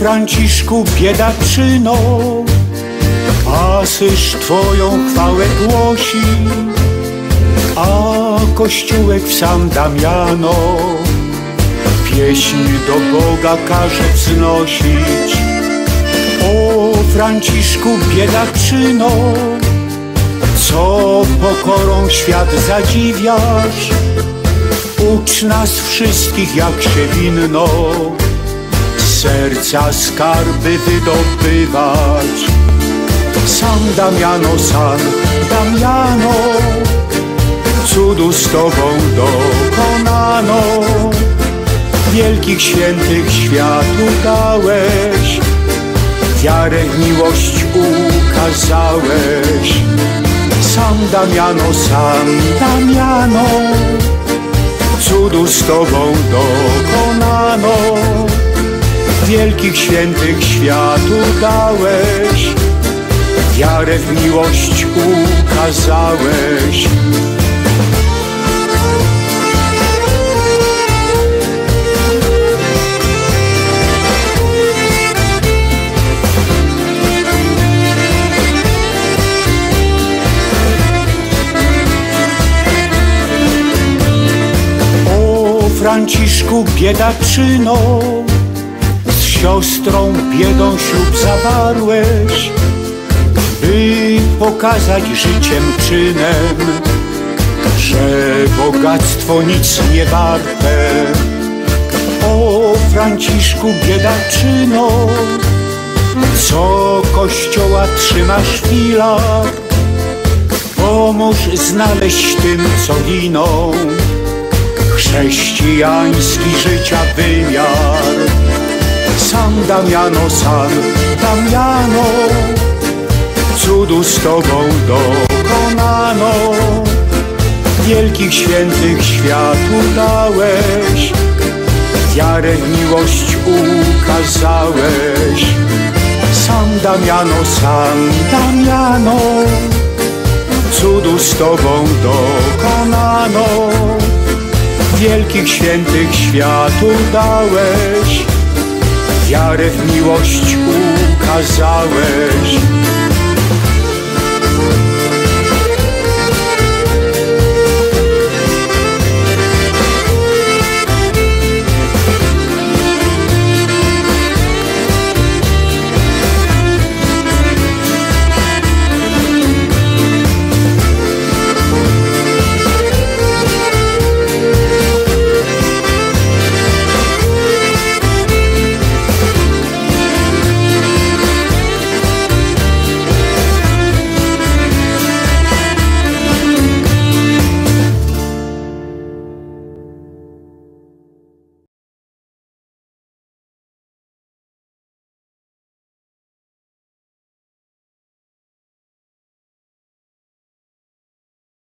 Franciszku biedaczyno, pasyż Twoją chwałę głosi, a kościółek w sam Damiano pieśń do Boga każe wznosić. O Franciszku biedaczyno, co pokorą świat zadziwiasz, ucz nas wszystkich jak się winno serca skarby wydobywać. Sam Damiano, sam Damiano, cudu z Tobą dokonano. Wielkich świętych światu dałeś, wiarę miłość ukazałeś. Sam Damiano, sam Damiano, cudu z Tobą dokonano wielkich świętych światu dałeś, wiarę w miłość ukazałeś. Franciszku biedaczyno, siostrą biedą ślub zawarłeś, by pokazać życiem czynem, że bogactwo nic nie warte. O Franciszku biedaczyno, co kościoła trzymasz filar, pomóż znaleźć tym, co giną, chrześcijański życia wymiar sam Damiano, sam Damiano, cudu z Tobą dokonano. Wielkich świętych światu dałeś, wiarę miłość ukazałeś. Sam Damiano, sam Damiano, cudu z Tobą dokonano. Wielkich świętych światu dałeś, wiarę w miłość ukazałeś.